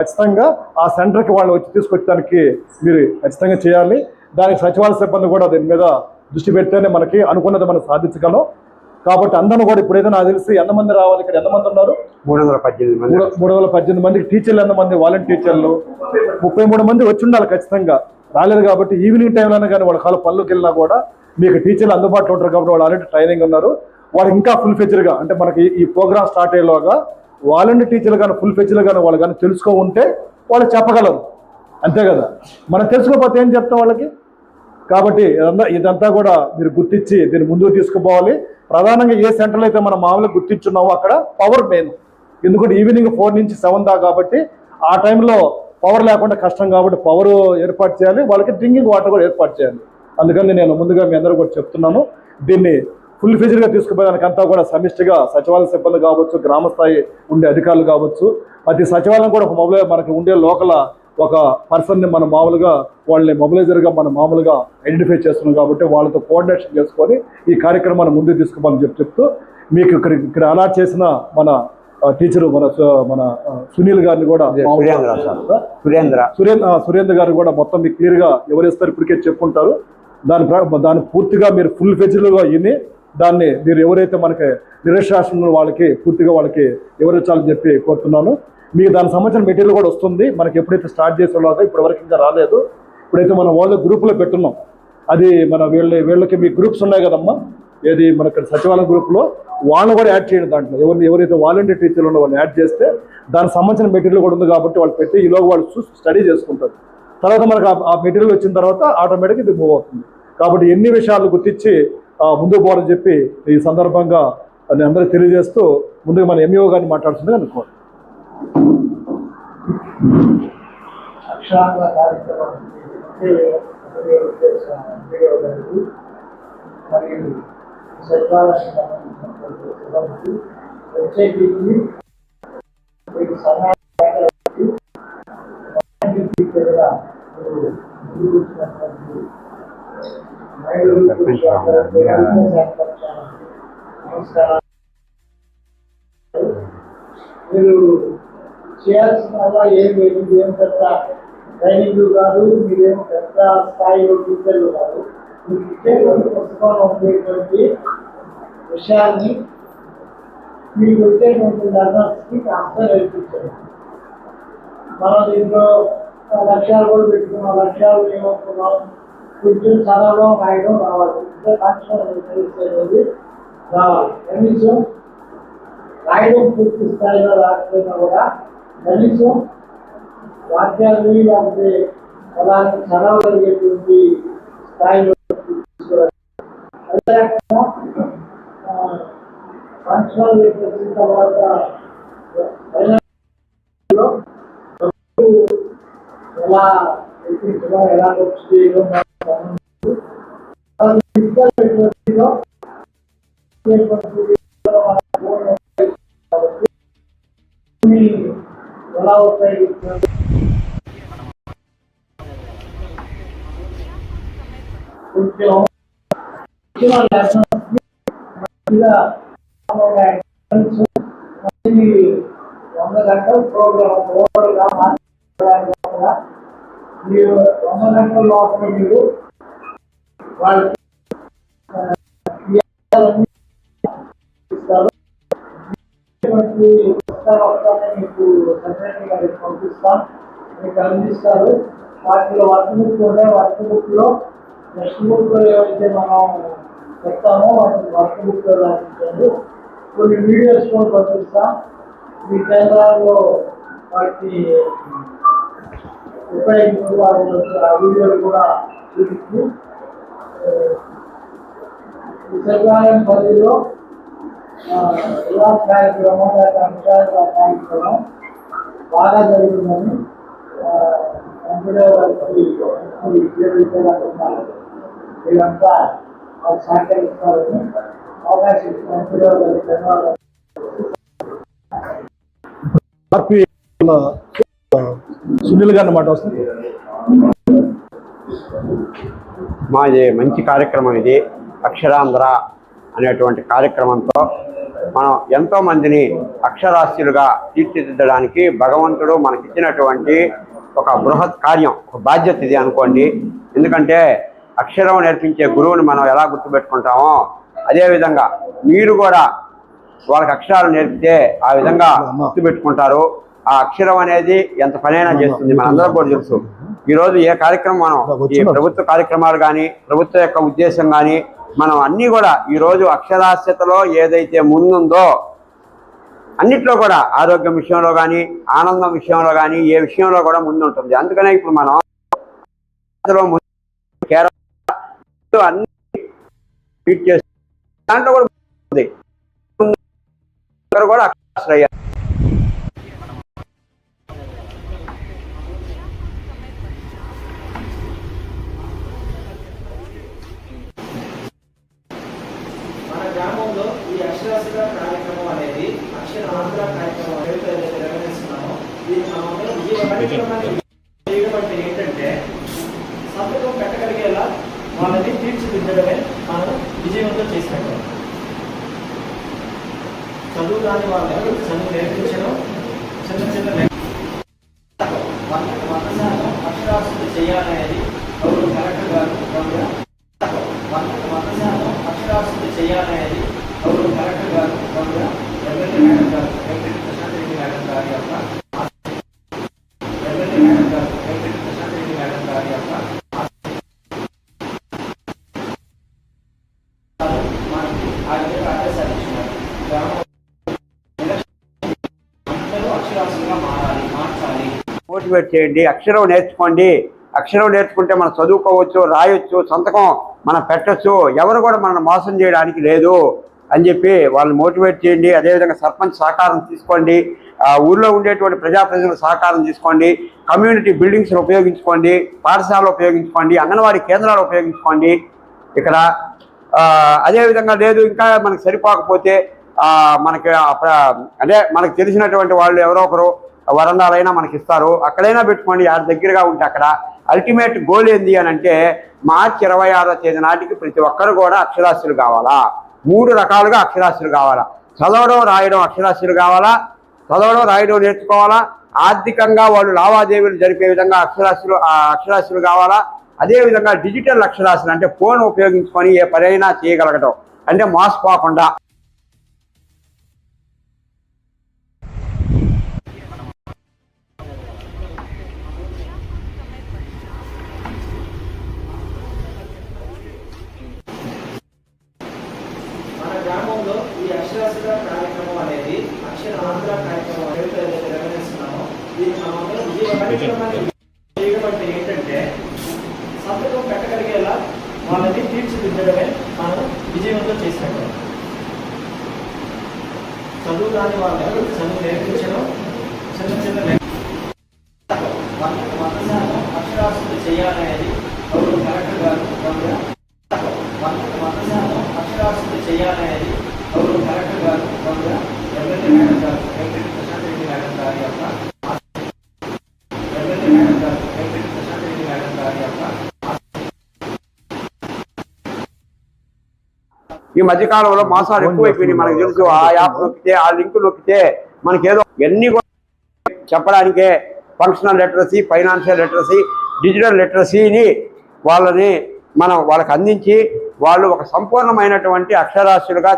ఖచ్చితంగా ఆ సెంటర్కి వాళ్ళు వచ్చి తీసుకొచ్చడానికి మీరు ఖచ్చితంగా చేయాలి. దానికి సచివాలయ సిబ్బంది కూడా దీని మీద దృష్టి పెడితేనే మనకి అనుకున్నది మనం సాధించగలం. కాబట్టి అందరూ కూడా ఇప్పుడైతే నాకు తెలిసి ఎంతమంది రావాలి ఇక్కడ ఎంతమంది ఉన్నారు? మూడు వందల పద్దెనిమిది మంది. మూడు వందల పద్దెనిమిది మందికి టీచర్లు ఎంతమంది వాలంటీర్ టీచర్లు. ముప్పై మూడు మంది వచ్చి ఉండాలి ఖచ్చితంగా. రాలేదు కాబట్టి ఈవినింగ్ టైంలోనే కానీ వాళ్ళ కాల పనులకు వెళ్ళినా కూడా మీకు టీచర్లు అందుబాటులో ఉంటారు కాబట్టి వాళ్ళు ఆల్రెడీ ట్రైనింగ్ ఉన్నారు. వాళ్ళు ఇంకా ఫుల్ ఫెచర్గా అంటే మనకి ఈ ప్రోగ్రామ్ స్టార్ట్ అయ్యేలోగా వాలంటీర్ టీచర్లు కానీ ఫుల్ ఫెచ్లు కానీ వాళ్ళు కానీ తెలుసుకో ఉంటే వాళ్ళు చెప్పగలరు. అంతే కదా? మనం తెలుసుకోకపోతే ఏం చెప్తాం వాళ్ళకి? కాబట్టి ఇదంతా ఇదంతా కూడా మీరు గుర్తించి దీన్ని ముందుకు తీసుకుపోవాలి. ప్రధానంగా ఏ సెంటర్లో అయితే మనం మామూలుగా గుర్తించున్నామో అక్కడ పవర్ మెయిన్ ఎందుకంటే ఈవినింగ్ ఫోర్ నుంచి సెవెన్ దాకా కాబట్టి ఆ టైంలో పవర్ లేకుండా కష్టం కాబట్టి పవర్ ఏర్పాటు చేయాలి. వాళ్ళకి డ్రింకింగ్ వాటర్ కూడా ఏర్పాటు చేయాలి. అందుకని నేను ముందుగా మీ అందరూ కూడా చెప్తున్నాను. దీన్ని ఫుల్ ఫీజర్గా తీసుకుపోయేదానికి అంతా కూడా సమిష్టిగా సచివాలయ సిబ్బంది కావచ్చు గ్రామ స్థాయి ఉండే అధికారులు కావచ్చు ప్రతి సచివాలయం కూడా ఒక మొబైల్ మనకి ఉండే లోకల ఒక పర్సన్ని మనం మామూలుగా వాళ్ళని మొబిలైజర్గా మనం మామూలుగా ఐడెంటిఫై చేస్తున్నాం కాబట్టి వాళ్ళతో కోఆర్డినేషన్ చేసుకొని ఈ కార్యక్రమాన్ని ముందుకు తీసుకోమని చెప్పి చెప్తూ మీకు ఇక్కడ ఇక్కడ అలాట్ చేసిన మన టీచరు మన మన సునీల్ గారిని కూడా సురేంద్ర సార్. సురేంద్ర. గారు కూడా మొత్తం మీకు క్లియర్గా ఎవరు ఇస్తారు ఇప్పటికే చెప్పుంటారు దాని దాన్ని పూర్తిగా మీరు ఫుల్ ఫెజిల్గా విని దాన్ని మీరు ఎవరైతే మనకి నిరక్షరాస్యం వాళ్ళకి పూర్తిగా వాళ్ళకి ఎవరించాలని చెప్పి కోరుతున్నాను. మీకు దానికి సంబంధించిన మెటీరియల్ కూడా వస్తుంది. మనకి ఎప్పుడైతే స్టార్ట్ చేసేలాగా ఇప్పటి వరకు ఇంకా రాలేదు. ఇప్పుడైతే మనం వాళ్ళ గ్రూపులో పెట్టున్నాం. అది మన వీళ్ళ వీళ్ళకి మీ గ్రూప్స్ ఉన్నాయి కదమ్మా. ఏది మన ఇక్కడ సచివాలయం గ్రూప్లో వాళ్ళని కూడా యాడ్ చేయండి దాంట్లో. ఎవరిని ఎవరైతే వాలంటీర్ టీచర్లు ఉన్న వాళ్ళని యాడ్ చేస్తే దానికి సంబంధించిన మెటీరియల్ కూడా ఉంది కాబట్టి వాళ్ళు పెట్టి ఈలోగా వాళ్ళు చూసి స్టడీ చేసుకుంటారు. తర్వాత మనకు ఆ- మెటీరియల్ వచ్చిన తర్వాత ఆటోమేటిక్గా ఇది మూవ్ అవుతుంది. కాబట్టి ఎన్ని విషయాలు గుర్తించి ముందుకు పోవాలని చెప్పి ఈ సందర్భంగా నేను అందరికీ తెలియజేస్తూ ముందుగా మన ఎంఈఓ గారిని మాట్లాడుతుంది అనుకోండి అక్షరాంగ మరియు సచివాలయానికి సంబంధించినటువంటి మీకు ముందుకు వచ్చినటువంటి మహిళలు పురుషులందరికీ కూడా నమస్కారం మీరు చేయాల్సిన ఏం లేదు ఏం పెద్ద ట్రైనింగ్ కాదు మీరేం పెద్ద స్థాయిలో టీచర్లు కాదు మీకు ఇచ్చేటువంటి పుస్తకంలో ఉండేటువంటి విషయాన్ని మీకు వచ్చేటువంటి లెర్నర్స్కి అర్థం నేర్పించండి మనం దీంట్లో ఆ లక్ష్యాలు కూడా పెట్టుకున్నాం లక్ష్యాలు ఏమనుకున్నాం కొంచెం చదవడం రాయడం రావాలి ఇంకా కాన్స్టిట్యూషన్ రావాలి కనీసం రాయడం పూర్తి స్థాయిలో రాకపోయినా కూడా కనీసం వాక్యాలు లేకపోతే పదాన్ని చదవగలిగేటువంటి స్థాయిలో తీసుకురావాలి. ఫంక్షనల్ వచ్చిన తర్వాత ఎలా ఎక్కించడం ఎలా వచ్చి చేయడం ఎలా ఉపయోగిస్తున్నారు కొంచెం వంద గంటల ప్రోగ్రామ్ ఓవర్గా మీరు వంద గంటల లోపల మీరు వాళ్ళకి మీకు సెక్రటరీ గారికి మీకు అందిస్తారు వాటిలో వర్క్ బుక్ ఉంటాయి వర్క్ బుక్లో టెక్స్ట్ బుక్లో ఏవైతే మనం చెప్తామో వాటిని వర్క్ బుక్లో కొన్ని వీడియోస్ కూడా పంపిస్తాం మీ కేంద్రాల్లో వాటి ఉపయోగించి వాటి ఆ వీడియోలు కూడా చూపించి సచివాలయం పరిధిలో ఇలా కార్యక్రమం లేదా అంశాల కార్యక్రమం బాగా జరుగుతుందని మీరంతా సహకరిస్తారని అవకాశం ధన్యవాదాలు. సునీల్ గారిని మాట వస్తుంది. మాది మంచి కార్యక్రమం ఇది. అక్షరాంధ్ర అనేటువంటి కార్యక్రమంతో మనం ఎంతో మందిని అక్షరాస్యులుగా తీర్చిదిద్దడానికి భగవంతుడు మనకిచ్చినటువంటి ఒక బృహత్ కార్యం ఒక బాధ్యత ఇది అనుకోండి. ఎందుకంటే అక్షరం నేర్పించే గురువుని మనం ఎలా గుర్తుపెట్టుకుంటామో అదేవిధంగా మీరు కూడా వాళ్ళకి అక్షరాలు నేర్పితే ఆ విధంగా గుర్తుపెట్టుకుంటారు. ఆ అక్షరం అనేది ఎంత పనైనా చేస్తుంది మనందరం కూడా తెలుసు. ఈ రోజు ఏ కార్యక్రమం మనం ఈ ప్రభుత్వ కార్యక్రమాలు కానీ ప్రభుత్వ యొక్క ఉద్దేశం కానీ మనం అన్నీ కూడా ఈ రోజు అక్షరాస్యతలో ఏదైతే ముందుందో అన్నిట్లో కూడా ఆరోగ్యం విషయంలో కానీ ఆనందం విషయంలో కానీ ఏ విషయంలో కూడా ముందు ఉంటుంది అందుకనే ఇప్పుడు మనం అందులో ముందు కేరళ అన్ని ట్వీట్ చేసి దాంట్లో కూడా కూడా అక్షరాస్యులయ్యారు మోటివేట్ చేయండి అక్షరం నేర్చుకోండి. అక్షరం నేర్చుకుంటే మనం చదువుకోవచ్చు రాయొచ్చు సంతకం మనం పెట్టొచ్చు. ఎవరు కూడా మనం మోసం చేయడానికి లేదు అని చెప్పి వాళ్ళని మోటివేట్ చేయండి. అదేవిధంగా సర్పంచ్ సహకారం తీసుకోండి. ఊళ్ళో ఉండేటువంటి ప్రజాప్రతినిధుల సహకారం తీసుకోండి. కమ్యూనిటీ బిల్డింగ్స్ను ఉపయోగించుకోండి. పాఠశాలలు ఉపయోగించుకోండి. అంగన్వాడీ కేంద్రాలు ఉపయోగించుకోండి. ఇక్కడ అదేవిధంగా లేదు ఇంకా మనకి సరిపోకపోతే మనకి అదే అంటే మనకు తెలిసినటువంటి వాళ్ళు ఎవరో ఒకరు వరండాలైనా మనకి ఇస్తారు అక్కడైనా పెట్టుకోండి యాడ దగ్గరగా ఉంటే అక్కడ. అల్టిమేట్ గోల్ ఏంది అని అంటే మార్చి ఇరవై ఆరో తేదీ నాటికి ప్రతి ఒక్కరు కూడా అక్షరాస్యులు కావాలా? మూడు రకాలుగా అక్షరాస్యులు కావాలా? చదవడం రాయడం అక్షరాస్యులు కావాలా? చదవడం రాయడం నేర్చుకోవాలా? ఆర్థికంగా వాళ్ళు లావాదేవీలు జరిపే విధంగా అక్షరాస్యులు అక్షరాస్యులు కావాలా? అదేవిధంగా డిజిటల్ అక్షరాస్యులు అంటే ఫోన్ ఉపయోగించుకొని ఏ పనైనా చేయగలగటం. అంటే మోసపోకుండా 그것도 아니고 하면 그 전쟁 ఈ మధ్యకాలంలో మోసాలు ఎక్కువైపోయినాయి. మనకు తెలుసు ఆ యాప్ నొక్కితే ఆ లింక్ నొక్కితే మనకి ఏదో ఎన్ని కూడా చెప్పడానికే functional literacy financial literacy digital లిటరసీని వాళ్ళని మనం వాళ్ళకి అందించి వాళ్ళు ఒక సంపూర్ణమైనటువంటి అక్షరాస్యులుగా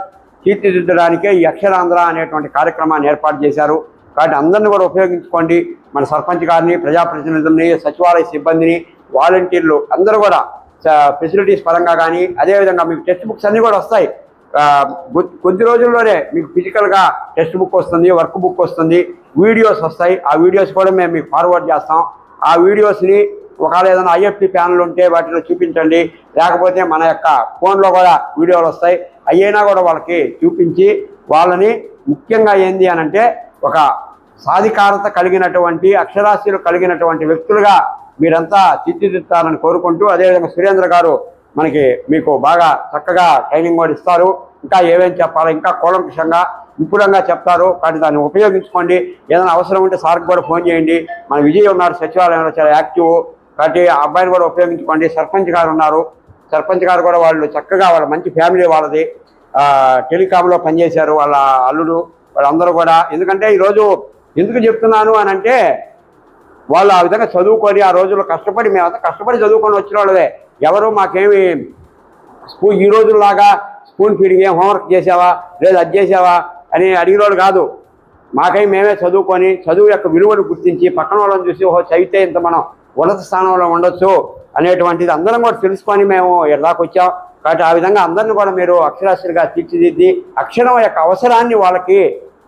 తీర్చిదిద్దడానికే ఈ అక్షరాంధ్ర అనేటువంటి కార్యక్రమాన్ని ఏర్పాటు చేశారు. కాబట్టి అందరిని కూడా ఉపయోగించుకోండి. మన సర్పంచ్ గారిని ప్రజాప్రతినిధుల్ని సచివాలయ సిబ్బందిని వాలంటీర్లు అందరూ కూడా ఫెసిలిటీస్ పరంగా కానీ అదేవిధంగా మీకు టెక్స్ట్ బుక్స్ అన్నీ కూడా వస్తాయి. కొద్ది- రోజుల్లోనే మీకు ఫిజికల్గా టెక్స్ట్ బుక్ వస్తుంది వర్క్ బుక్ వస్తుంది వీడియోస్ వస్తాయి. ఆ వీడియోస్ కూడా మేము మీకు ఫార్వర్డ్ చేస్తాం. ఆ వీడియోస్ని ఒకవేళ ఏదైనా ఐఎఫ్టీ ప్యానల్ ఉంటే వాటిలో చూపించండి. లేకపోతే మన యొక్క ఫోన్లో కూడా వీడియోలు వస్తాయి. అయ్యైనా కూడా వాళ్ళకి చూపించి వాళ్ళని ముఖ్యంగా ఏంది అని అంటే ఒక సాధికారత కలిగినటువంటి అక్షరాస్యులు కలిగినటువంటి వ్యక్తులుగా మీరంతా తీర్చిదిద్దాలని కోరుకుంటూ అదేవిధంగా సురేంద్ర గారు మనకి మీకు బాగా చక్కగా ట్రైనింగ్ కూడా ఇస్తారు. ఇంకా ఏమేమి చెప్పాలో? ఇంకా కూలంకషంగా విపులంగా చెప్తారు. కానీ దాన్ని ఉపయోగించుకోండి. ఏదైనా అవసరం ఉంటే సార్కి కూడా ఫోన్ చేయండి. మన విజయ్ ఉన్నారు సచివాలయంలో చాలా యాక్టివ్. కాబట్టి ఆ అబ్బాయిని కూడా ఉపయోగించుకోండి. సర్పంచ్ గారు ఉన్నారు. సర్పంచ్ గారు కూడా వాళ్ళు చక్కగా వాళ్ళ మంచి ఫ్యామిలీ వాళ్ళది. టెలికామ్లో టెలికాంలో పనిచేశారు వాళ్ళ అల్లుడు వాళ్ళందరూ కూడా. ఎందుకంటే ఈరోజు ఎందుకు చెప్తున్నాను అని అంటే వాళ్ళు ఆ విధంగా చదువుకొని ఆ రోజుల్లో కష్టపడి మేమంతా కష్టపడి చదువుకొని వచ్చిన వాళ్ళదే ఎవరు మాకేమి స్కూల్ ఈ రోజుల్లాగా స్కూల్ ఫీడింగ్ ఏం హోంవర్క్ చేసావా? లేదా అది చేసావా? అని అడిగినోడు కాదు. మాకై మేమే చదువుకొని చదువు యొక్క విలువను గుర్తించి పక్కన వాళ్ళని చూసి ఓహో చదివితే ఇంత మనం ఉన్నత స్థానంలో ఉండొచ్చు అనేటువంటిది అందరం కూడా తెలుసుకొని మేము ఎలాగ వచ్చాం. కాబట్టి ఆ విధంగా అందరిని కూడా మీరు అక్షరాస్యులుగా తీర్చిదిద్ది అక్షరం యొక్క అవసరాన్ని వాళ్ళకి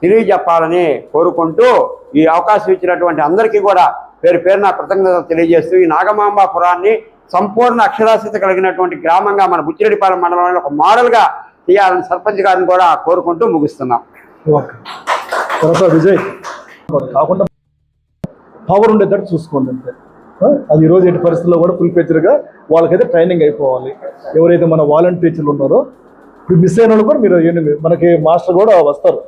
తెలియజెప్పాలని కోరుకుంటూ ఈ అవకాశం ఇచ్చినటువంటి అందరికీ కూడా పేరు పేరున కృతజ్ఞతలు తెలియజేస్తూ ఈ నాగమాంబ పురాన్ని సంపూర్ణ అక్షరాస్యత కలిగినటువంటి గ్రామంగా మన బుచ్చిరెడ్డిపాలెం మండలంలో ఒక మోడల్గా చేయాలని సర్పంచ్ గారిని కూడా కోరుకుంటూ ముగిస్తున్నాం. ఓకే. విజయ్. కాకుండా పవర్ ఉండేటట్టు చూసుకోండి అంతే. అది ఈరోజు రోజు ఎట్టి పరిస్థితుల్లో కూడా ఫుల్ పేచర్గా వాళ్ళకైతే ట్రైనింగ్ అయిపోవాలి. ఎవరైతే మన వాలంటీర్లు ఉన్నారో ఇప్పుడు మిస్ అయిన వాళ్ళు కూడా మీరు మనకి మాస్టర్ కూడా వస్తారు.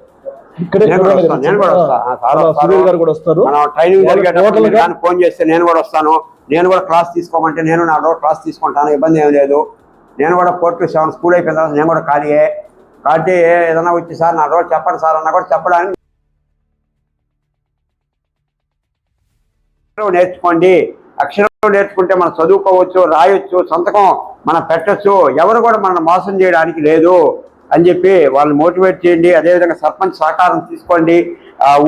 ఇక్కడే నేను కూడా వస్తాను, గారు వస్తారు. ట్రైనింగ్ జరిగేటప్పుడు ఫోన్ చేస్తే నేను కూడా వస్తాను. నేను కూడా క్లాస్ తీసుకోమంటే నేను నా రోజు క్లాస్ తీసుకుంటాను ఇబ్బంది ఏం లేదు. నేను కూడా ఫోర్ టు సెవెన్ స్కూల్ అయిపోయిన తర్వాత నేను కూడా ఖాళీయే కాబట్టి ఏదైనా వచ్చి సార్ నా రోజు చెప్పండి సార్ అన్నా కూడా చెప్పడానికి. నేర్చుకోండి. అక్షరం నేర్చుకుంటే మనం చదువుకోవచ్చు రాయొచ్చు సంతకం మనం పెట్టొచ్చు. ఎవరు కూడా మనం మోసం చేయడానికి లేదు. అని చెప్పి వాళ్ళని మోటివేట్ చేయండి. అదేవిధంగా సర్పంచ్ సహకారం తీసుకోండి.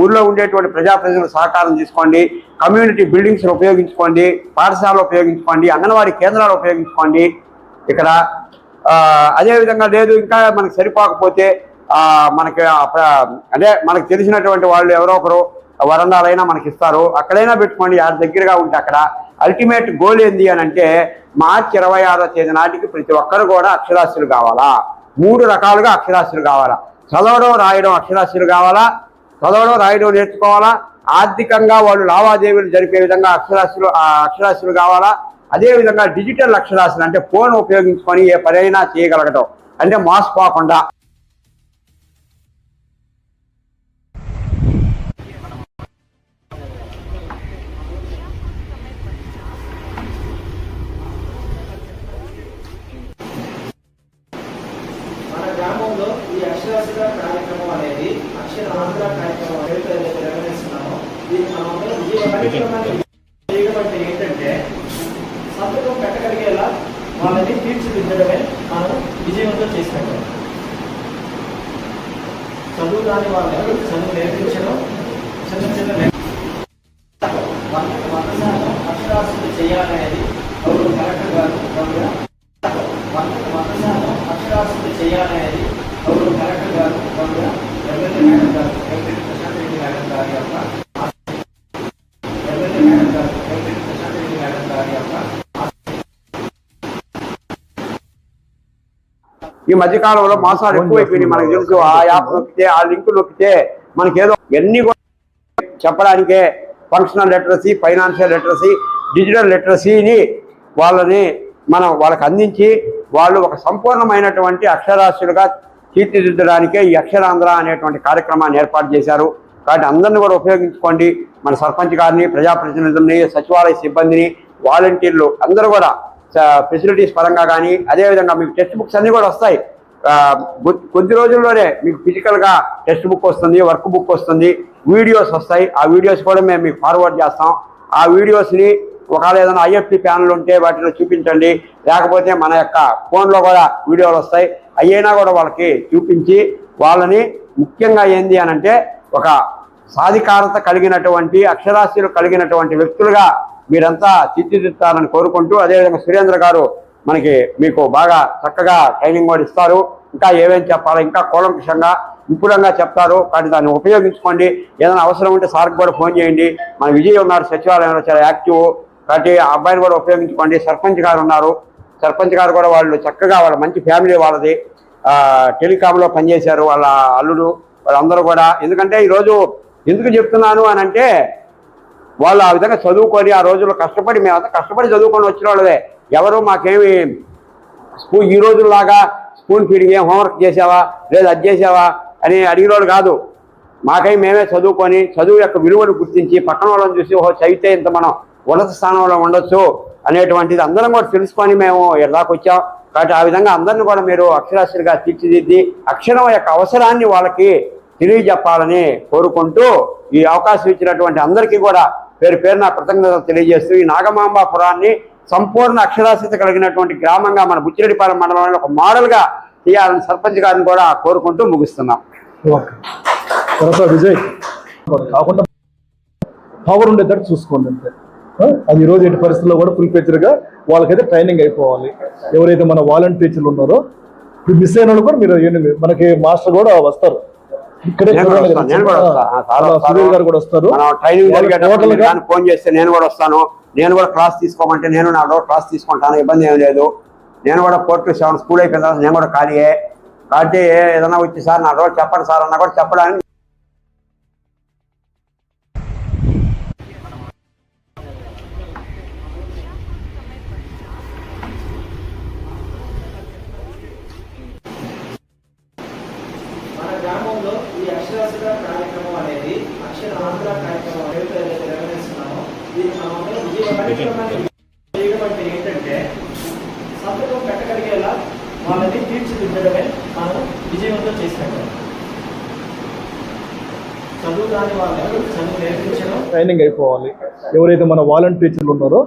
ఊళ్ళో ఉండేటువంటి ప్రజాప్రతినిధుల సహకారం తీసుకోండి. కమ్యూనిటీ బిల్డింగ్స్ ఉపయోగించుకోండి. పాఠశాలలు ఉపయోగించుకోండి. అంగన్వాడీ కేంద్రాలు ఉపయోగించుకోండి. ఇక్కడ అదేవిధంగా లేదు ఇంకా మనకి సరిపోకపోతే మనకి అదే మనకు తెలిసినటువంటి వాళ్ళు ఎవరో ఒకరు వరండాలైనా మనకి ఇస్తారు. అక్కడైనా పెట్టుకోండి. ఆ దగ్గరగా ఉంటే అక్కడ. అల్టిమేట్ గోల్ ఏంది అని అంటే మార్చి ఇరవై ఆరో తేదీ నాటికి ప్రతి ఒక్కరు కూడా అక్షరాస్యులు కావాలా? మూడు రకాలుగా అక్షరాస్యులు కావాలా? చదవడం రాయడం అక్షరాస్యులు కావాలా? చదవడం రాయడం నేర్చుకోవాలా? ఆర్థికంగా వాళ్ళు లావాదేవీలు జరిపే విధంగా అక్షరాస్యులు అక్షరాస్యులు కావాలా? అదేవిధంగా డిజిటల్ అక్షరాస్యులు అంటే ఫోన్ ఉపయోగించుకొని ఏ పనైనా చేయగలగటం. అంటే మాస్ పోకుండా చదువు రాని వాళ్ళకి చదువు నేర్పించడం చిన్న చిన్న లెక్క- వంద వంద శాతం అక్షరాస్యత చేయాలనేది గౌరవ కలెక్టర్ గారు గౌరవ వందకు వంద శాతం అక్షరాస్యత చేయాలనేది గౌరవ కలెక్టర్ గారు గౌరవ ఎమ్మెల్యే మేడం గారు వెంకట ప్రశాంత్ రెడ్డి మేడం గారి యొక్క ఎమ్మెల్యే మేడం గారు వెంకట ప్రశాంత్ రెడ్డి మేడం గారి యొక్క ఈ మధ్యకాలంలో మోసాలు ఎక్కువైపోయినాయి మనకు తెలుసు. ఆ యాప్ నొక్కితే ఆ లింక్ నొక్కితే మనకి ఏదో ఎన్ని కూడా చెప్పడానికే functional literacy financial literacy digital లిటరసీని వాళ్ళని మనం వాళ్ళకి అందించి వాళ్ళు ఒక సంపూర్ణమైనటువంటి అక్షరాస్యులుగా తీర్చిదిద్దడానికే ఈ అక్షరాంధ్ర అనేటువంటి కార్యక్రమాన్ని ఏర్పాటు చేశారు. కాబట్టి అందరిని కూడా ఉపయోగించుకోండి. మన సర్పంచ్ గారిని ప్రజాప్రతినిధుల్ని సచివాలయ సిబ్బందిని వాలంటీర్లు అందరూ కూడా ఫెసిలిటీస్ పరంగా కానీ అదేవిధంగా మీకు టెక్స్ట్ బుక్స్ అన్నీ కూడా వస్తాయి. కొద్ది- కొద్ది రోజుల్లోనే మీకు ఫిజికల్గా టెక్స్ట్ బుక్ వస్తుంది వర్క్ బుక్ వస్తుంది వీడియోస్ వస్తాయి. ఆ వీడియోస్ కూడా మేము మీకు ఫార్వర్డ్ చేస్తాం. ఆ వీడియోస్ని ఒకవేళ ఏదైనా ఐఎఫ్టీ ప్యానల్ ఉంటే వాటిలో చూపించండి. లేకపోతే మన యొక్క ఫోన్లో కూడా వీడియోలు వస్తాయి. అయినా కూడా వాళ్ళకి చూపించి వాళ్ళని ముఖ్యంగా ఏంది అని అంటే ఒక సాధికారత కలిగినటువంటి అక్షరాస్యులు కలిగినటువంటి వ్యక్తులుగా మీరంతా తీర్చిదిద్దాలని కోరుకుంటూ అదేవిధంగా సురేంద్ర గారు మనకి మీకు బాగా చక్కగా ట్రైనింగ్ కూడా ఇస్తారు. ఇంకా ఏమేమి చెప్పాలో? ఇంకా కూలంకుషంగా విపులంగా చెప్తారు. కానీ దాన్ని ఉపయోగించుకోండి. ఏదైనా అవసరం ఉంటే సార్కి కూడా ఫోన్ చేయండి. మన విజయ్ ఉన్నారు సచివాలయంలో చాలా యాక్టివ్. కాబట్టి ఆ అబ్బాయిని కూడా ఉపయోగించుకోండి. సర్పంచ్ గారు ఉన్నారు. సర్పంచ్ గారు కూడా వాళ్ళు చక్కగా వాళ్ళ మంచి ఫ్యామిలీ వాళ్ళది. టెలికామ్లో టెలికాంలో పనిచేశారు వాళ్ళ అల్లుడు వాళ్ళందరూ కూడా. ఎందుకంటే ఈరోజు ఎందుకు చెప్తున్నాను అని అంటే వాళ్ళు ఆ విధంగా చదువుకొని ఆ రోజుల్లో కష్టపడి మేమంతా కష్టపడి చదువుకొని వచ్చిన వాళ్ళదే ఎవరు మాకేమి స్కూల్ ఈ రోజుల్లాగా స్కూల్ ఫీడింగ్ ఏం హోంవర్క్ చేసావా? లేదా అది చేసావా? అని అడిగినోడు కాదు. మాకై మేమే చదువుకొని చదువు యొక్క విలువను గుర్తించి పక్కన వాళ్ళని చూసి ఓహో చదివితే ఇంత మనం ఉన్నత స్థానంలో ఉండొచ్చు అనేటువంటిది అందరం కూడా తెలుసుకొని మేము ఎలాగ వచ్చాం. కాబట్టి ఆ విధంగా అందరిని కూడా మీరు అక్షరాస్యులుగా తీర్చిదిద్ది అక్షరం యొక్క అవసరాన్ని వాళ్ళకి తెలియజెప్పాలని కోరుకుంటూ ఈ అవకాశం ఇచ్చినటువంటి అందరికీ కూడా పేరు పేరున కృతజ్ఞతలు తెలియజేస్తూ ఈ నాగమాంబాపురాన్ని సంపూర్ణ అక్షరాస్యత కలిగినటువంటి గ్రామంగా మన బుచ్చిరెడ్డిపాలెం మండలంలో ఒక మోడల్గా తీయాలని సర్పంచ్ గారిని కూడా కోరుకుంటూ ముగిస్తున్నాం. విజయ్. కాకుండా పవర్ ఉండేటట్టు చూసుకోండి అంతే. అది ఈరోజు ఎట్టి పరిస్థితుల్లో కూడా ఫుల్ వాళ్ళకైతే ట్రైనింగ్ అయిపోవాలి. ఎవరైతే మన వాలంటీర్లు ఉన్నారో ఇప్పుడు మిస్ అయిన వాళ్ళు కూడా మీరు మనకి మాస్టర్ కూడా వస్తారు. ఇక్కడే నేను కూడా వస్తాను, గారు కూడా వస్తారు. ట్రైనింగ్ ఫోన్ చేస్తే నేను కూడా వస్తాను. నేను కూడా క్లాస్ తీసుకోమంటే నేను నా రోజు క్లాస్ తీసుకుంటాను ఇబ్బంది ఏం లేదు. నేను కూడా ఫోర్ టు సెవెన్ స్కూల్ అయిపోయిన తర్వాత నేను కూడా ఖాళీయే. కాబట్టి ఏదైనా వచ్చి సార్ నా రోజు చెప్పండి సార్ అన్నా కూడా చెప్పడానికి చేయడం అంటే ఏంటంటే సంతకం పెట్టగలిగేలా వాళ్ళని తీర్చిదిద్దడమే మనం విజయవంతం చేసినట్టు. చదువు రాని వాళ్ళకి చదువు నేర్పించడం. ట్రైనింగ్ అయిపోవాలి. ఎవరైతే మన వాలంటీర్లు ఉన్నారో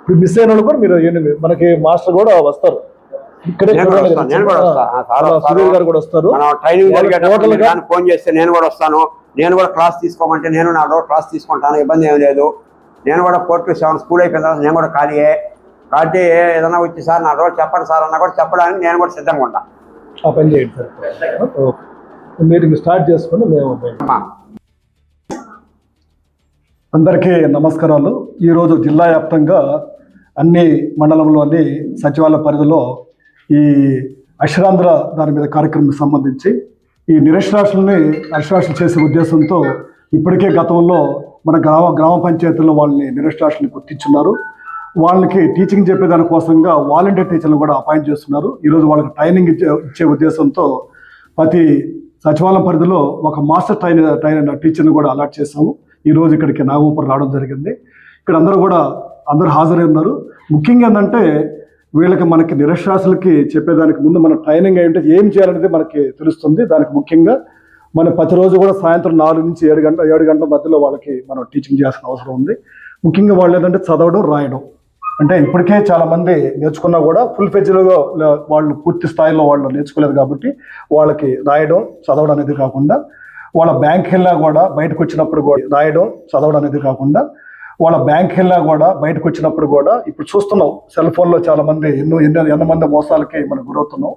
ఇప్పుడు మిస్ అయిన వాళ్ళు కూడా మీరు మనకి మాస్టర్ కూడా వస్తారు. ఇక్కడే. సుధీర్ గారు కూడా వస్తారు. మనం ట్రైనింగ్ ఫోన్ చేస్తే నేను కూడా వస్తాను. నేను కూడా క్లాస్ తీసుకోమంటే నేను నా క్లాస్ తీసుకుంటాను. ఇబ్బంది ఏం లేదు. నేను కూడా ఫోర్ టు సెవెన్ స్కూల్ అయిపోయిన తర్వాత నేను కూడా ఖాళీయే కాబట్టి ఏదైనా వచ్చి సార్ నా రోజు చెప్పండి సార్ అన్నా కూడా చెప్పడానికి నేను కూడా సిద్ధంగా ఉంటాను ఆ పని చేయండి సార్. ఓకే. మీరు స్టార్ట్ చేసుకుని మేము అమ్మా. అందరికీ నమస్కారాలు. ఈరోజు జిల్లా వ్యాప్తంగా అన్ని మండలంలోని సచివాలయ పరిధిలో ఈ అక్షరాంధ్ర దాని మీద కార్యక్రమం సంబంధించి ఈ నిరక్షరాస్యుల్ని అక్షరాస్యులు చేసే ఉద్దేశంతో ఇప్పటికే గతంలో మన గ్రామ గ్రామ పంచాయతీల్లో వాళ్ళని నిరక్షరాస్యుల్ని గుర్తించున్నారు. వాళ్ళకి టీచింగ్ చెప్పేదాని కోసంగా వాలంటీర్ టీచర్లు కూడా అపాయింట్ చేస్తున్నారు. ఈరోజు వాళ్ళకి ట్రైనింగ్ ఇచ్చే ఇచ్చే ఉద్దేశంతో ప్రతి సచివాలయం పరిధిలో ఒక మాస్టర్ ట్రైన్ ట్రైన్ టీచర్ని కూడా అలాట్ చేశాము. ఈరోజు ఇక్కడికి నాగోపురం రావడం జరిగింది. ఇక్కడ అందరూ కూడా అందరూ హాజరై ఉన్నారు. ముఖ్యంగా ఏంటంటే వీళ్ళకి మనకి నిరక్షరాస్యులకి చెప్పేదానికి ముందు మన ట్రైనింగ్ అయి ఉంటే ఏం చేయాలనేది మనకి తెలుస్తుంది. దానికి ముఖ్యంగా మనం ప్రతిరోజు కూడా సాయంత్రం నాలుగు నుంచి ఏడు గంటల ఏడు గంటల మధ్యలో వాళ్ళకి మనం టీచింగ్ చేయాల్సిన అవసరం ఉంది. ముఖ్యంగా వాళ్ళు ఏంటంటే చదవడం రాయడం. అంటే ఇప్పటికే చాలామంది నేర్చుకున్నా కూడా ఫుల్ ఫెజ్లుగా వాళ్ళు పూర్తి స్థాయిలో వాళ్ళు నేర్చుకోలేదు కాబట్టి వాళ్ళకి రాయడం చదవడం అనేది కాకుండా వాళ్ళ బ్యాంక్ వెళ్ళినా కూడా బయటకు వచ్చినప్పుడు కూడా రాయడం చదవడం అనేది కాకుండా వాళ్ళ బ్యాంక్ వెళ్ళినా కూడా బయటకు వచ్చినప్పుడు కూడా ఇప్పుడు చూస్తున్నాం సెల్ ఫోన్లో చాలామంది ఎన్నో ఎన్నో ఎంతమంది మోసాలకి మనం గురవుతున్నాం.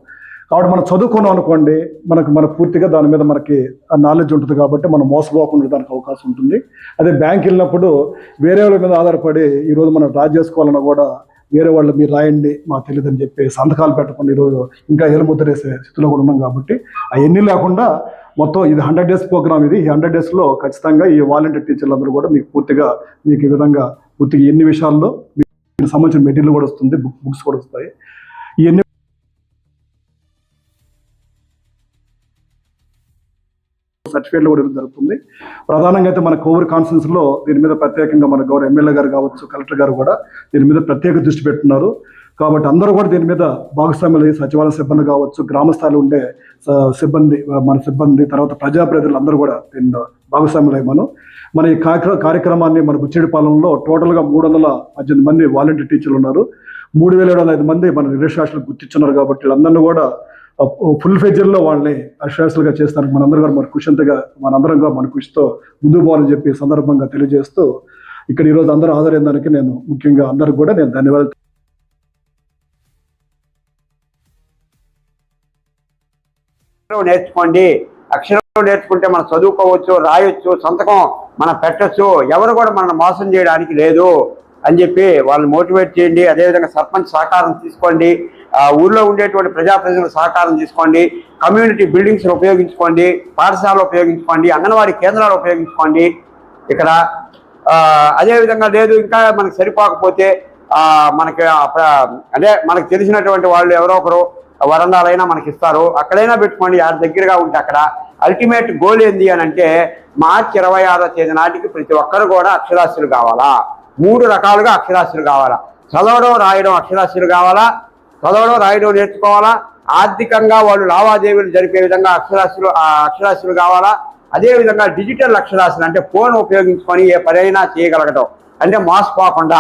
కాబట్టి మనం చదువుకున్నాం అనుకోండి మనకు మన పూర్తిగా దాని మీద మనకి నాలెడ్జ్ ఉంటుంది కాబట్టి మనం మోసపోకుండా దానికి అవకాశం ఉంటుంది. అదే బ్యాంక్ వెళ్ళినప్పుడు వేరే వాళ్ళ మీద ఆధారపడి ఈరోజు మనం డ్రా చేసుకోవాలన్నా కూడా వేరే వాళ్ళు మీరు రాయండి మాకు తెలియదని చెప్పి సంతకాలు పెట్టకుండా ఈరోజు ఇంకా ఎలుముద్రేసే స్థితిలో కూడా ఉన్నాం కాబట్టి అవన్నీ లేకుండా మొత్తం ఇది హండ్రెడ్ డేస్ ప్రోగ్రామ్ ఇది. ఈ హండ్రెడ్ డేస్లో ఖచ్చితంగా ఈ వాలంటీర్ టీచర్లు అందరూ కూడా మీకు పూర్తిగా మీకు ఈ విధంగా పూర్తిగా ఎన్ని విషయాల్లో మీకు సంబంధించిన మెటీరియల్ కూడా వస్తుంది బుక్ బుక్స్ కూడా వస్తాయి. ఇవన్నీ సర్టిఫికేట్లు కూడా ఇవ్వడం జరుగుతుంది. ప్రధానంగా అయితే మన కోవూరు కాన్ఫరెన్స్లో దీని మీద ప్రత్యేకంగా మన గౌరవ ఎమ్మెల్యే గారు కావచ్చు కలెక్టర్ గారు కూడా దీని మీద ప్రత్యేక దృష్టి పెట్టున్నారు. కాబట్టి అందరూ కూడా దీని మీద భాగస్వామ్యులు సచివాలయ సిబ్బంది కావచ్చు గ్రామ స్థాయిలో ఉండే సిబ్బంది మన సిబ్బంది తర్వాత ప్రజాప్రతినిధులు అందరూ కూడా దీన్ని భాగస్వాములు మనం మన ఈ కార్యక్రమాన్ని మన గుచ్చేడిపాలెంలో టోటల్గా మూడు వందల పద్దెనిమిది మంది వాలంటీర్ టీచర్లు ఉన్నారు. మూడు వేల ఏడు వందల ఐదు మంది మన నిరక్షరాస్యులు గుర్తించున్నారు కాబట్టి వీళ్ళందరినీ కూడా ఫుల్ ఫెజర్లో వాళ్ళని అక్షరాస్యులుగా చేస్తారు. మనందరూ కూడా మన కుషంతగా మనందరం కూడా మన కృషితో ముందుకు పోవాలని చెప్పి సందర్భంగా తెలియజేస్తూ ఇక్కడ ఈరోజు అందరూ హాజరైన దానికి నేను ముఖ్యంగా అందరికి కూడా నేను ధన్యవాదాలు అక్షరం నేర్చుకోండి. అక్షరం నేర్చుకుంటే మనం చదువుకోవచ్చు రాయొచ్చు సంతకం మనం పెట్టొచ్చు. ఎవరు కూడా మనం మోసం చేయడానికి లేదు అని చెప్పి వాళ్ళని మోటివేట్ చేయండి. అదేవిధంగా సర్పంచ్ సహకారం తీసుకోండి. ఊర్లో ఉండేటువంటి ప్రజాప్రతినిధుల సహకారం తీసుకోండి కమ్యూనిటీ బిల్డింగ్స్ ఉపయోగించుకోండి పాఠశాలలు ఉపయోగించుకోండి అంగన్వాడీ కేంద్రాలు ఉపయోగించుకోండి. ఇక్కడ అదేవిధంగా లేదు ఇంకా మనకి సరిపోకపోతే మనకి అంటే మనకు తెలిసినటువంటి వాళ్ళు ఎవరో ఒకరు వరండాలైనా మనకి ఇస్తారు. అక్కడైనా పెట్టుకోండి ఆ దగ్గరగా ఉంటే అక్కడ. అల్టిమేట్ గోల్ ఏంది అని అంటే మార్చి ఇరవై ఆరో తేదీ నాటికి ప్రతి ఒక్కరు కూడా అక్షరాస్యులు కావాలా? మూడు రకాలుగా అక్షరాస్యులు కావాలా? చదవడం రాయడం అక్షరాస్యులు కావాలా? చదవడం రాయడం నేర్చుకోవాలా? ఆర్థికంగా వాళ్ళు లావాదేవీలు జరిపే విధంగా అక్షరాస్యులు ఆ అక్షరాస్యులు కావాలా? అదేవిధంగా డిజిటల్ అక్షరాస్యులు అంటే ఫోన్ ఉపయోగించుకొని ఏ పనైనా చేయగలగడం అంటే మోసపోకుండా